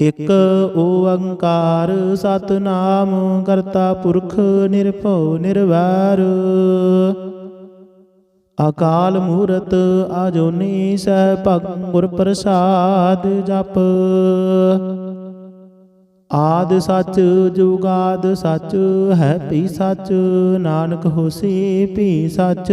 ਇਕ ਓੰਕਾਰ ਸਤਨਾਮ ਕਰਤਾ ਪੁਰਖ ਨਿਰਭਉ ਨਿਰਵੈਰ। ਅਕਾਲ ਮੂਰਤ ਆਜੋਨੀ ਸੈਭੰ ਗੁਰ ਪ੍ਰਸਾਦ ਜਪ। ਆਦ ਸੱਚ ਜੁਗਾਦ ਸੱਚ, ਹੈ ਭੀ ਸੱਚ, ਨਾਨਕ ਹੋਸੀ ਭੀ ਸੱਚ।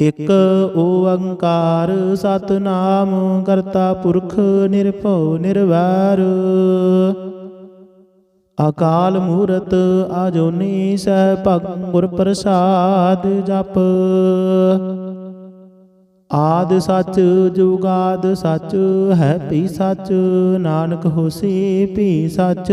ਇਕ ਓੰਕਾਰ ਸਤਨਾਮ ਕਰਤਾ ਪੁਰਖ ਨਿਰਭਉ ਨਿਰਵੈਰ। ਅਕਾਲ ਮੂਰਤ ਆਜੋਨੀ ਸੈਭੰ ਗੁਰ ਪ੍ਰਸਾਦ ਜਪ। ਆਦ ਸੱਚ ਜੁਗਾਦ ਸੱਚ, ਹੈ ਭੀ ਸੱਚ, ਨਾਨਕ ਹੋਸੀ ਭੀ ਸੱਚ।